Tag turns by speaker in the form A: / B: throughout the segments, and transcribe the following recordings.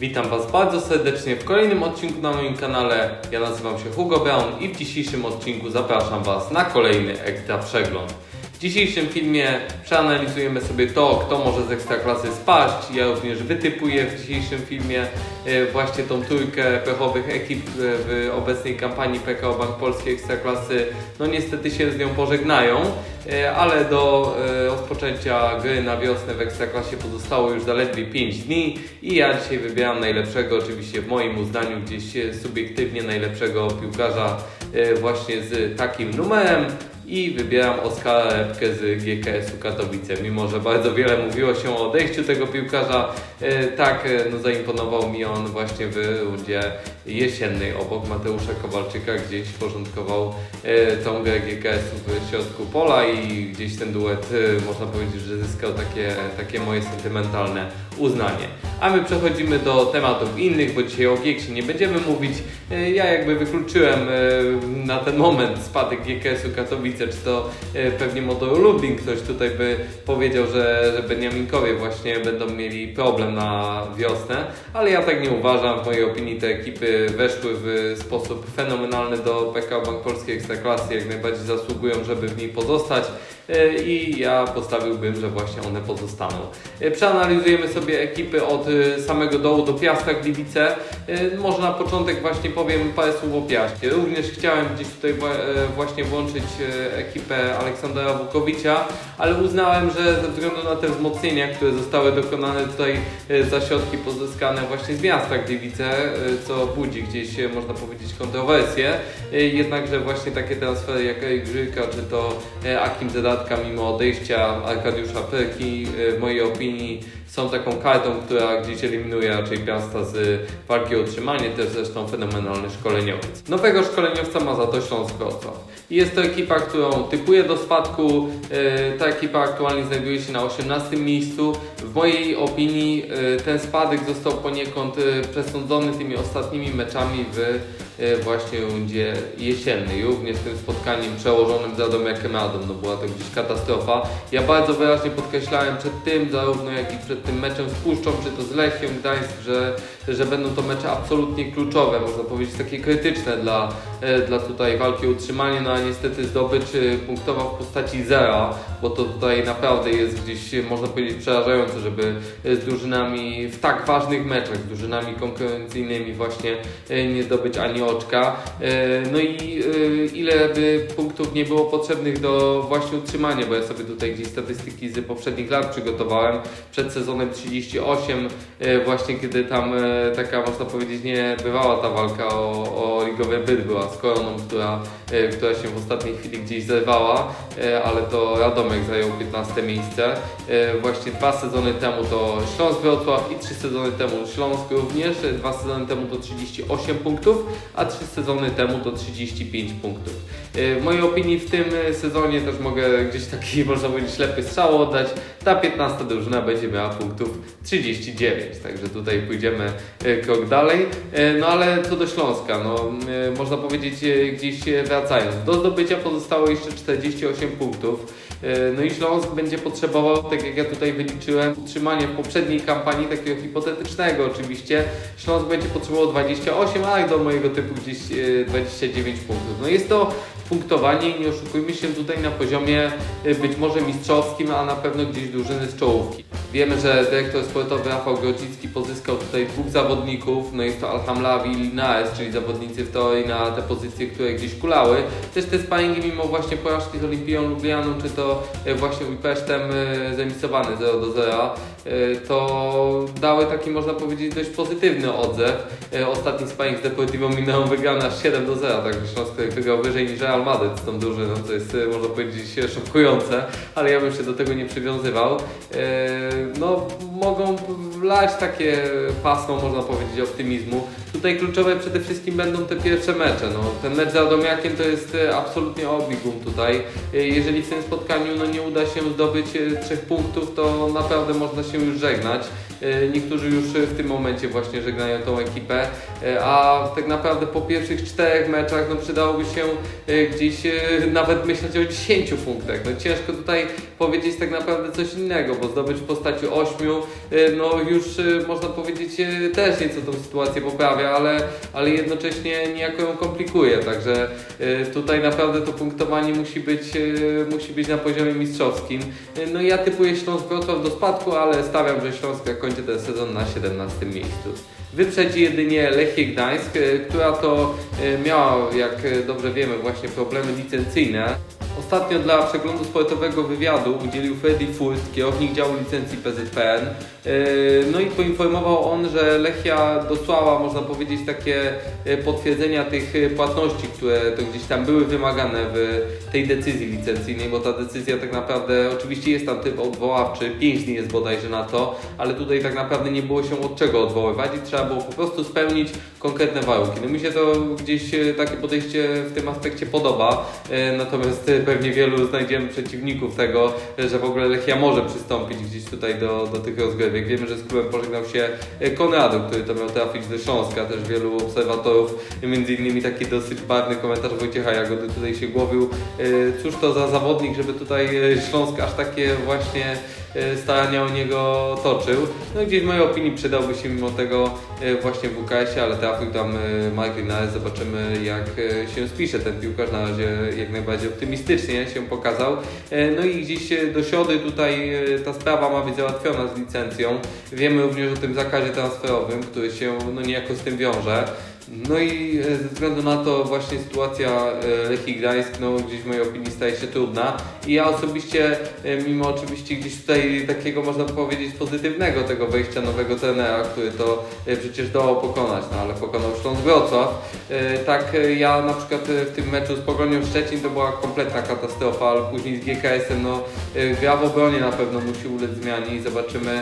A: Witam Was bardzo serdecznie w kolejnym odcinku na moim kanale. Ja nazywam się Hugo Brown i w dzisiejszym odcinku zapraszam Was na kolejny ekstra przegląd. W dzisiejszym filmie przeanalizujemy sobie to, kto może z ekstraklasy spaść. Ja również wytypuję w dzisiejszym filmie e, właśnie tą trójkę pechowych ekip e, w obecnej kampanii PKO Bank Polskiej Ekstraklasy. No niestety się z nią pożegnają, e, ale do rozpoczęcia gry na wiosnę w Ekstraklasie pozostało już zaledwie 5 dni i ja dzisiaj wybieram najlepszego, oczywiście w moim uznaniu gdzieś subiektywnie najlepszego piłkarza właśnie z takim numerem i wybieram Oskara Repkę z GKS-u Katowice. Mimo, że bardzo wiele mówiło się o odejściu tego piłkarza, e, tak e, no, zaimponował mi on właśnie w rundzie jesiennej obok Mateusza Kowalczyka, gdzieś porządkował e, tą grę GKS-u w środku pola i gdzieś ten duet e, można powiedzieć, że zyskał takie, takie moje sentymentalne uznanie. A my przechodzimy do tematów innych, bo dzisiaj o Gieksie nie będziemy mówić. E, Ja jakby wykluczyłem na ten moment spadek GKS-u Katowice, czy to pewnie Motoru Lublin ktoś tutaj by powiedział, że, że Beniaminkowie właśnie będą mieli problem na wiosnę, ale ja tak nie uważam. W mojej opinii te ekipy weszły w sposób fenomenalny do PKO Bank Polskiej Ekstraklasy, jak najbardziej zasługują, żeby w niej pozostać i ja postawiłbym, że właśnie one pozostaną. E, Przeanalizujemy sobie ekipy od e, samego dołu do Piasta Gliwice. E, Może na początek właśnie powiem parę słów o Piaście. Również chciałem gdzieś tutaj e, właśnie włączyć e, ekipę Aleksandra Wukowicza, ale uznałem, że ze względu na te wzmocnienia, które zostały dokonane tutaj e, za środki pozyskane właśnie z miasta Gliwice, e, co budzi gdzieś e, można powiedzieć kontrowersje, e, jednakże właśnie takie transfery jak Erik czy to e, Akim Zedatka mimo odejścia Arkadiusza Perki e, w mojej opinii są taką kartą, która gdzieś eliminuje raczej Piasta z walki o utrzymanie, też zresztą fenomenalny szkoleniowiec. Nowego szkoleniowca ma za to Śląsk Wrocław. I jest to ekipa, którą typuję do spadku. E, Ta ekipa aktualnie znajduje się na 18 miejscu. W mojej opinii e, ten spadek został poniekąd e, przesądzony tymi ostatnimi meczami w właśnie rundzie jesiennej. Również tym spotkaniem przełożonym za Domiakiem Radą. No była to gdzieś katastrofa. Ja bardzo wyraźnie podkreślałem przed tym, zarówno jak i przed tym meczem z Puszczą, czy to z Lechią Gdańsk, że, że będą to mecze absolutnie kluczowe, można powiedzieć takie krytyczne dla, dla tutaj walki o utrzymanie, no a niestety zdobycz e, punktowa w postaci zera, bo to tutaj naprawdę jest gdzieś, e, można powiedzieć, przerażające, żeby e, z drużynami w tak ważnych meczach, z drużynami konkurencyjnymi właśnie e, nie zdobyć ani oczka. E, No i e, ile by punktów nie było potrzebnych do właśnie utrzymania, bo ja sobie tutaj gdzieś statystyki z poprzednich lat przygotowałem. Przed sezonem 38, e, właśnie kiedy tam e, taka można powiedzieć nie bywała ta walka o, o ligowy byt była z Koroną, która, e, która się w ostatniej chwili gdzieś zerwała, e, ale to Radomek zajął 15 miejsce. E, Właśnie dwa sezony temu to Śląsk Wrocław i trzy sezony temu Śląsk również. Dwa sezony temu to 38 punktów, a trzy sezony temu to 35 punktów. W mojej opinii w tym sezonie też mogę gdzieś taki, można powiedzieć, ślepy strzał oddać. Ta 15 drużyna będzie miała punktów 39, także tutaj pójdziemy krok dalej. No ale co do Śląska, no można powiedzieć e, gdzieś e, wracając. Do zdobycia pozostało jeszcze 48 punktów. E, No i Śląsk będzie potrzebował, tak jak ja tutaj wyliczyłem, utrzymanie w poprzedniej kampanii, takiego hipotetycznego oczywiście. Śląsk będzie potrzebował 28, a do mojego typu gdzieś e, 29 punktów. No jest to punktowanie i nie oszukujmy się tutaj na poziomie być może mistrzowskim, a na pewno gdzieś drużyny z czołówki. Wiemy, że dyrektor sportowy Rafał Grodzicki pozyskał tutaj dwóch zawodników, no jest to Alhamlawi i Linares, czyli zawodnicy w teorii na te pozycje, które gdzieś kulały. Też te sparingi mimo właśnie porażki z Olimpią Lublianą, czy to e, właśnie Ujpesztem e, zemisowane 0 do 0, e, to dały taki można powiedzieć dość pozytywny odzew. Ostatni sparing z Deportivo Mineum wygrany aż 7 do 0, także Śląsk wygrał wyżej niż Real Madrid z tą drużyną, co jest można powiedzieć szokujące, ale ja bym się do tego nie przywiązywał. No mogą wlać takie pasmo, można powiedzieć, optymizmu. Tutaj kluczowe przede wszystkim będą te pierwsze mecze. No, ten mecz z Radomiakiem to jest e, absolutnie obligum tutaj. E, Jeżeli w tym spotkaniu no, nie uda się zdobyć e, trzech punktów, to naprawdę można się już żegnać. E, niektórzy już w tym momencie właśnie żegnają tą ekipę, e, a tak naprawdę po pierwszych czterech meczach no przydałoby się e, gdzieś nawet myśleć o 10 punktach. No ciężko tutaj powiedzieć tak naprawdę coś innego, bo zdobyć w postaci 8 e, no już można powiedzieć też nieco tą sytuację poprawia, ale, ale jednocześnie niejako ją komplikuje, także tutaj naprawdę to punktowanie musi być, musi być na poziomie mistrzowskim. No ja typuję Śląsk Wrocław do spadku, ale stawiam, że Śląsk kończy ten sezon na 17 miejscu. Wyprzedzi jedynie Lechię Gdańsk, e, która to e, miała, jak e, dobrze wiemy, właśnie problemy licencyjne. Ostatnio dla przeglądu sportowego wywiadu udzielił Freddy Furst, kierownik działu licencji PZPN. E, No i poinformował on, że Lechia dosłała, można powiedzieć, takie e, potwierdzenia tych e, płatności, które to gdzieś tam były wymagane w tej decyzji licencyjnej, bo ta decyzja tak naprawdę, oczywiście jest tam typ odwoławczy, 5 dni jest bodajże na to, ale tutaj tak naprawdę nie było się od czego odwoływać i trzeba było po prostu spełnić konkretne warunki. No mi się to gdzieś takie podejście w tym aspekcie podoba, natomiast pewnie wielu znajdziemy przeciwników tego, że w ogóle Lechia może przystąpić gdzieś tutaj do, do tych rozgrywek. Wiemy, że z klubem pożegnał się e, Konrado, który to miał trafić do Śląska, też wielu obserwatorów, między innymi taki dosyć barwny komentarz Wojciecha Jagody tutaj się głowił. E, Cóż to za zawodnik, żeby tutaj e, Śląsk aż takie właśnie starania o niego toczył. No gdzieś w mojej opinii przydałby się mimo tego właśnie w WKS-ie, ale trafił tam e, Mark Linares. Zobaczymy jak się spisze ten piłkarz. Na razie jak najbardziej optymistycznie się pokazał. No i gdzieś do środy tutaj ta sprawa ma być załatwiona z licencją. Wiemy również o tym zakazie transferowym, który się no niejako z tym wiąże. No i e, ze względu na to właśnie sytuacja e, Lechii Gdańsk, no gdzieś w mojej opinii staje się trudna i ja osobiście, e, mimo oczywiście gdzieś tutaj takiego można powiedzieć pozytywnego tego wejścia nowego trenera, który to przecież dołał pokonać, no ale pokonał Śląsk Wrocław, tak ja na przykład w tym meczu z Pogonią Szczecin to była kompletna katastrofa, ale później z GKS-em no gra w obronie na pewno musi ulec zmianie i zobaczymy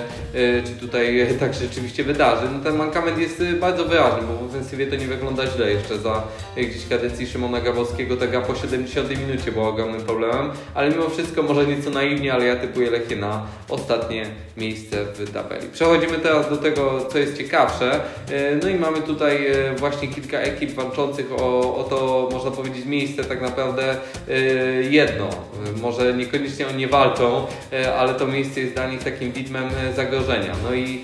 A: czy tutaj tak rzeczywiście wydarzy. No ten mankament jest bardzo wyraźny, bo w ofensywie to nie wygląda źle jeszcze za e, gdzieś kadencji Szymona Grabowskiego ta gra po 70 minucie była ogromnym problemem, ale mimo wszystko może nieco naiwnie, ale ja typuję Lechię na ostatnie miejsce w tabeli. Przechodzimy teraz do tego, co jest ciekawsze. E, No i mamy tutaj e, właśnie kilka ekip walczących o, o to, można powiedzieć, miejsce tak naprawdę jedno. Może niekoniecznie o nie walczą, ale to miejsce jest dla nich takim widmem zagrożenia. No i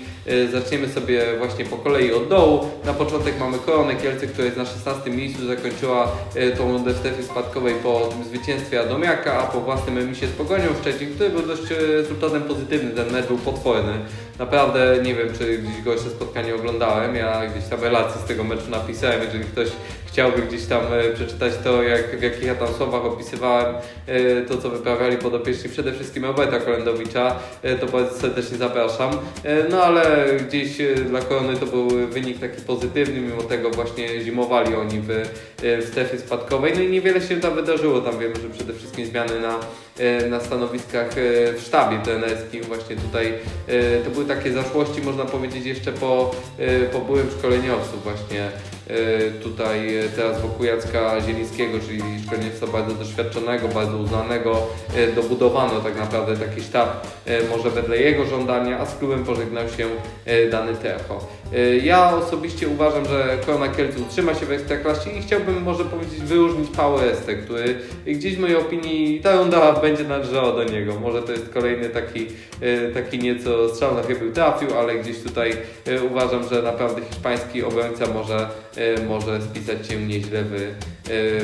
A: zaczniemy sobie właśnie po kolei od dołu. Na początek mamy Koronę Kielce, która jest na 16 miejscu, zakończyła e, tą rundę w strefie spadkowej po tym zwycięstwie Adomiaka, a po własnym emisie z Pogonią Szczecin, który był dość e, rezultatem pozytywnym, ten mecz był potworny. Naprawdę nie wiem, czy gdzieś go jeszcze spotkanie oglądałem, ja gdzieś tam relacje z tego meczu napisałem, jeżeli ktoś chciałby gdzieś tam e, przeczytać to, jak, w jakich ja tam słowach opisywałem e, to, co wyprawiali podopieczni, przede wszystkim Roberta Kolendowicza, e, to bardzo serdecznie zapraszam. No ale gdzieś dla Korony to był wynik taki pozytywny, mimo tego właśnie zimowali oni w, w strefie spadkowej. No i niewiele się tam wydarzyło, tam wiemy, że przede wszystkim zmiany na, e, na stanowiskach e, w sztabie trenerskim, właśnie tutaj e, to były takie zaszłości, można powiedzieć, jeszcze po, e, po byłym szkoleniowcu właśnie e, tutaj e, teraz wokół Jacka Zielińskiego, czyli szkoleniowca bardzo doświadczonego, bardzo uznanego, e, dobudowano tak naprawdę taki sztab, e, może wedle jego żądania, a z klubem pożegnał się e, dany Techo. E, Ja osobiście uważam, że Korona Kielce utrzyma się w Ekstraklasie i chciałbym może powiedzieć wyróżnić Paweł Estek, który gdzieś w mojej opinii ta runda będzie należała do niego. Może to jest kolejny taki, e, taki nieco strzał na chybił trafił, ale gdzieś tutaj e, uważam, że naprawdę hiszpański obrońca może, e, może spisać się nieźle w, e,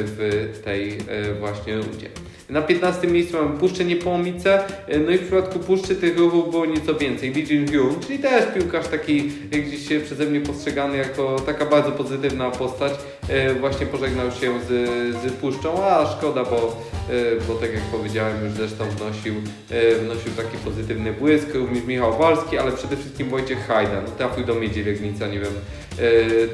A: w tej e, właśnie rundzie. Na 15 miejscu mamy Puszczę Niepołomice, no i w przypadku Puszczy tych ruchów było nieco więcej. Lee Jin czyli też piłkarz taki gdzieś przeze mnie postrzegany jako taka bardzo pozytywna postać, e, właśnie pożegnał się z, z Puszczą, a szkoda, bo, e, bo tak jak powiedziałem już zresztą wnosił, e, wnosił taki pozytywny błysk, również Michał Walski, ale przede wszystkim Wojciech Hajda, no trafił do Miedzi Legnica, nie wiem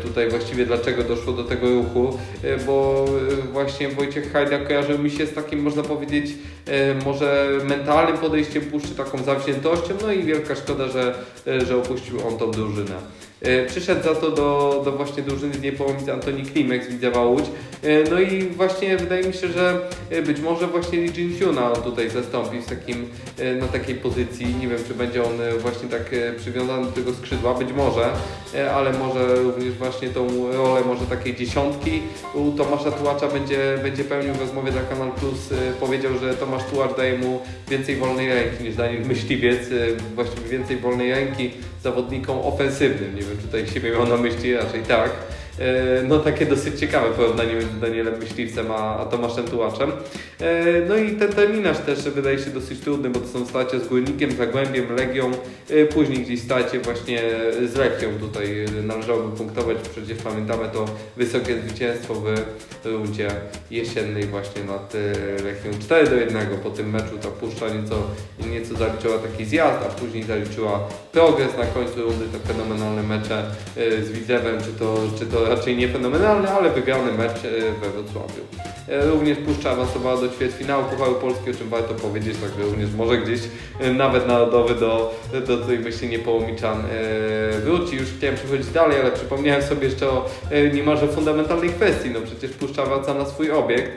A: tutaj właściwie dlaczego doszło do tego ruchu, bo właśnie Wojciech Hajda kojarzył mi się z takim, można powiedzieć, e, może mentalnym podejściem puszczy, taką zawziętością, no i wielka szkoda, że, e, że opuścił on tą drużynę. E, Przyszedł za to do, do właśnie drużyny z Antoni Klimek z Widzewa Łódź. E, No i właśnie wydaje mi się, że e, być może właśnie Lee Jin on tutaj zastąpi w takim, na takiej pozycji. Nie wiem, czy będzie on właśnie tak przywiązany do tego skrzydła, być może, ale może również właśnie tą rolę może takiej dziesiątki u Tomasza Tułacza będzie, będzie pełnił w rozmowie dla Kanal Plus. Powiedział, że Tomasz Tułacz daje mu więcej wolnej ręki niż Daniel Myśliwiec, właściwie więcej wolnej ręki zawodnikom ofensywnym. Nie wiem, tutaj siebie miał na myśli, raczej tak. E, No takie dosyć ciekawe porównanie między Danielem Myśliwcem a, a Tomaszem Tułaczem. E, No i ten terminarz też wydaje się dosyć trudny, bo to są starcia z Górnikiem, Zagłębiem, Legią, e, później gdzieś starcie właśnie z Lechią tutaj należałoby punktować, przecież pamiętamy to wysokie zwycięstwo w rundzie jesiennej właśnie nad Lechią. 4 do 1 po tym meczu. Ta puszcza nieco, nieco zaliczyła taki zjazd, a później zaliczyła progres na końcu rundy, te fenomenalne mecze z Widzewem, czy to, czy to raczej nie fenomenalny, ale wygrany mecz e, we Wrocławiu. E, Również Puszcza awansowała do ćwierćfinału Pucharu Polski, o czym warto powiedzieć, także również może gdzieś e, nawet narodowy do, do tej myśli niepołomiczan e, wróci. Już chciałem przechodzić dalej, ale przypomniałem sobie jeszcze o niemalże fundamentalnej kwestii. No przecież Puszcza wraca na swój obiekt.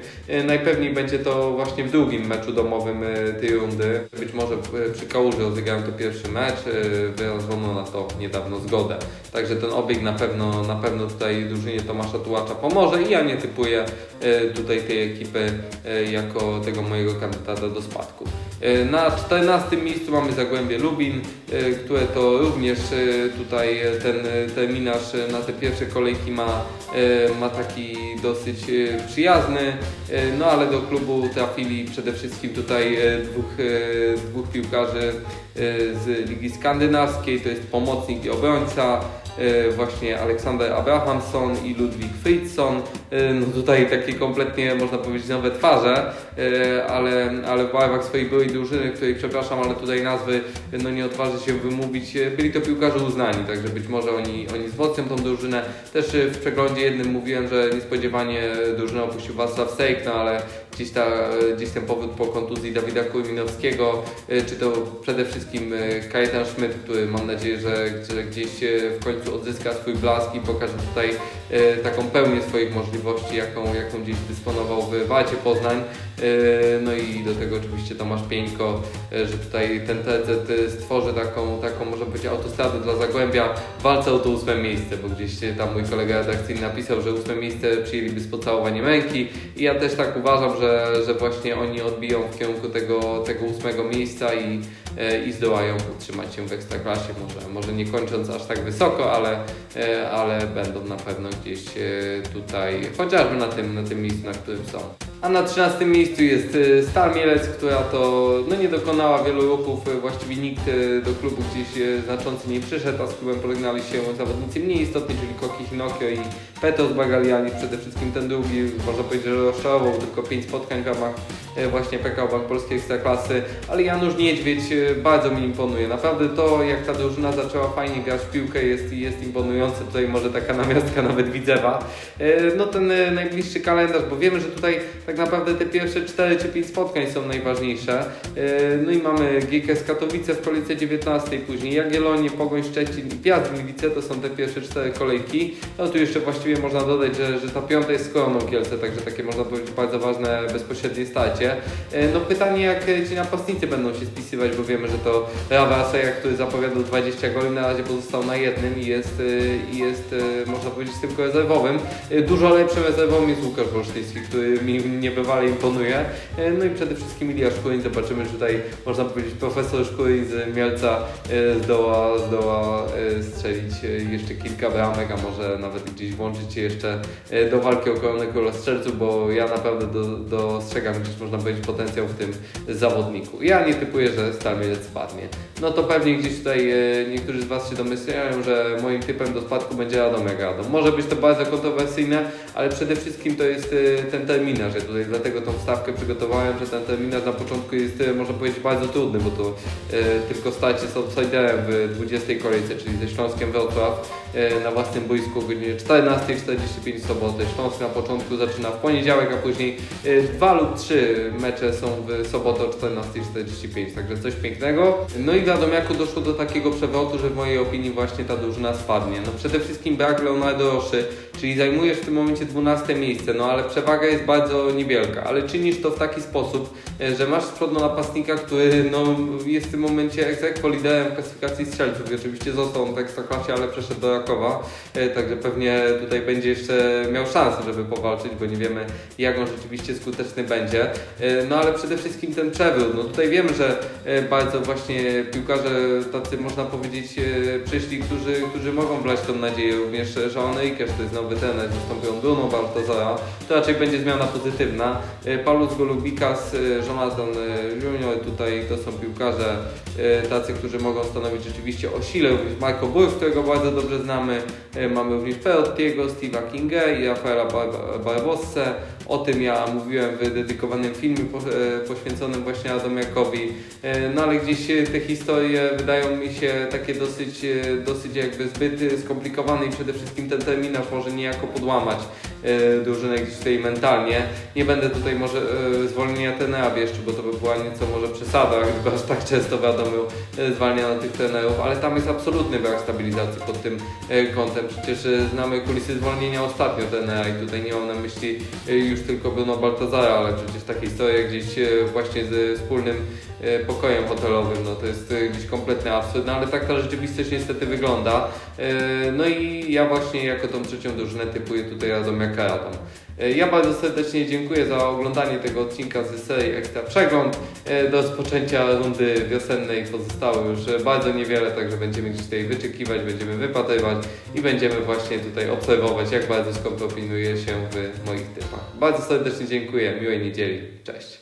A: Najpewniej będzie to właśnie w drugim meczu domowym tej rundy. Być może przy Kałuży rozegrałem to pierwszy mecz, wyrażono na to niedawno zgodę. Także ten obieg na pewno, na pewno tutaj drużynie Tomasza Tułacza pomoże i ja nie typuję tutaj tej ekipy e, jako tego mojego kandydata do spadku. E, Na 14 miejscu mamy Zagłębie Lubin, e, które to również tutaj ten terminarz na te pierwsze kolejki ma, ma taki dosyć przyjazny, no ale do klubu trafili przede wszystkim tutaj dwóch, dwóch piłkarzy z Ligi Skandynawskiej, to jest pomocnik i obrońca, właśnie Aleksander Abrahamson i Ludwik Fritzson. E, No tutaj takie kompletnie można powiedzieć nowe twarze, e, ale, ale w barwach swojej byłej drużyny, której przepraszam, ale tutaj nazwy no nie odważę się wymówić. E, Byli to piłkarze uznani, także być może oni, oni wzmocnią tą drużynę. Też e, w przeglądzie jednym mówiłem, że niespodziewanie drużynę opuścił Wacław Sejk, no ale gdzieś, ta, gdzieś ten powód po kontuzji Dawida Kurminowskiego, e, czy to przede wszystkim e, Kajetan Schmidt, który mam nadzieję, że, gdzieś e, w końcu odzyska swój blask i pokaże tutaj taką pełnię swoich możliwości, jaką, jaką gdzieś dysponował w Walcie Poznań. No i do tego oczywiście Tomasz Pieńko, że tutaj ten TZ stworzy taką, taką można powiedzieć autostradę dla Zagłębia w walce o to ósme miejsce, bo gdzieś tam mój kolega redakcyjny napisał, że ósme miejsce przyjęliby z pocałowaniem ręki i ja też tak uważam, że, że właśnie oni odbiją w kierunku tego, tego ósmego miejsca i, e, i zdołają utrzymać się w Ekstraklasie, może, może nie kończąc aż tak wysoko, ale, e, ale będą na pewno gdzieś e, tutaj, chociażby na tym, na tym miejscu, na którym są. A na 13 miejscu jest e, Stal Mielec, która to no, nie dokonała wielu ruchów, e, właściwie nikt e, do klubu gdzieś e, znaczący nie przyszedł, a z klubem pożegnali się zawodnicy mniej istotni, czyli Koki Hinokio i Petros Bagalianis, przede wszystkim ten drugi, można powiedzieć, że rozczarował tylko 5 spotkań w ramach właśnie PKO Bank Polskiej Ekstraklasy, ale Janusz Niedźwiedź bardzo mi imponuje. Naprawdę to, jak ta drużyna zaczęła fajnie grać w piłkę jest, jest imponujące. Tutaj może taka namiastka nawet Widzewa. No ten najbliższy kalendarz, bo wiemy, że tutaj tak naprawdę te pierwsze 4 czy 5 spotkań są najważniejsze. E, No i mamy GKS Katowice w kolejce 19, później Jagiellonię, Pogoń Szczecin i Piast Gliwice, to są te pierwsze 4 kolejki. No tu jeszcze właściwie można dodać, że, że ta piąta jest z Koroną Kielce, także takie można powiedzieć bardzo ważne bezpośrednie starcie. E, No pytanie jak ci napastnicy będą się spisywać, bo wiemy, że to Rawa Aseja, który zapowiadał 20 goli, na razie pozostał na jednym i jest, e, i jest można powiedzieć tylko rezerwowym. Dużo lepszym rezerwowym jest Łukasz Wolsztyński, który mi niebywale imponuje. E, No i przede wszystkim Ilia Szkurin, zobaczymy, że tutaj można powiedzieć profesor Szkurin z Mielca e, zdoła, zdoła e, strzelić jeszcze kilka bramek, a może nawet gdzieś włączyć się jeszcze do walki o koronę króla strzelców, bo ja naprawdę do, dostrzegam gdzieś można powiedzieć potencjał w tym zawodniku. Ja nie typuję, że Stal Mielec spadnie. No to pewnie gdzieś tutaj niektórzy z Was się domyślają, że moim typem do spadku będzie Radom. Może być to bardzo kontrowersyjne, ale przede wszystkim to jest ten terminarz. Tutaj dlatego tą wstawkę przygotowałem, że ten terminarz na początku jest, można powiedzieć, bardzo trudny, bo to e, tylko starcie z outsiderem w 20 kolejce, czyli ze Śląskiem Wrocław. e, na własnym boisku o godzinie 14.45 w sobotę. Śląsk na początku zaczyna w poniedziałek, a później e, dwa lub trzy mecze są w sobotę o 14.45, także coś pięknego. No i wiadomo, jak doszło do takiego przewrotu, że w mojej opinii właśnie ta drużyna spadnie. No przede wszystkim brak Leonardo Roszy, czyli zajmujesz w tym momencie 12 miejsce, no ale przewaga jest bardzo niewielka, ale czynisz to w taki sposób, że masz z przodu napastnika, który no, jest w tym momencie aequo liderem klasyfikacji strzelców i oczywiście został on w Ekstraklasie, ale przeszedł do Rakowa, e, także pewnie tutaj będzie jeszcze miał szansę, żeby powalczyć, bo nie wiemy jak on rzeczywiście skuteczny będzie. E, No ale przede wszystkim ten przewrót, no tutaj wiemy, że e, bardzo właśnie piłkarze tacy można powiedzieć e, przyszli, którzy, którzy mogą wlać tą nadzieję, również João Enriquez, to jest nowy trener, zastąpił Bruno Baltazara, to raczej będzie zmiana pozytywna. E, Paulus Golubikas, e, Jonathan e, Junior, tutaj to są piłkarze e, tacy, którzy mogą stanowić rzeczywiście o sile, również Marco którego bardzo dobrze znamy, E, mamy również Perottiego, Steve'a Kinga i Rafaela Bar-. O tym ja mówiłem w dedykowanym filmie e, poświęconym właśnie Adomiakowi. E, No ale gdzieś e, te historie wydają mi się takie dosyć, dosyć jakby zbyt skomplikowane i przede wszystkim ten terminarz może niejako podłamać drużynę gdzieś tutaj mentalnie. Nie będę tutaj może zwolnienia trenera wieszczył, bo to by była nieco może przesada, gdyby aż tak często wiadomo e, zwalniano tych trenerów, ale tam jest absolutny brak stabilizacji pod tym kątem. Przecież znamy kulisy zwolnienia ostatnio trenera i tutaj nie mam na myśli e, już tylko Bruno Baltazara, ale przecież ta historia gdzieś e, właśnie ze wspólnym e, pokojem hotelowym, no to jest e, gdzieś kompletny absurd, no ale tak ta rzeczywistość niestety wygląda. No i ja właśnie jako tą trzecią drużynę typuję tutaj Radomiaka Radom. E, Ja bardzo serdecznie dziękuję za oglądanie tego odcinka z serii Ekstra Przegląd. E, Do rozpoczęcia rundy wiosennej pozostało już e, bardzo niewiele, także będziemy gdzieś tutaj wyczekiwać, będziemy wypatrywać i będziemy właśnie tutaj obserwować, jak bardzo skąd opiniuje się w moich typach. Bardzo serdecznie dziękuję, miłej niedzieli, cześć.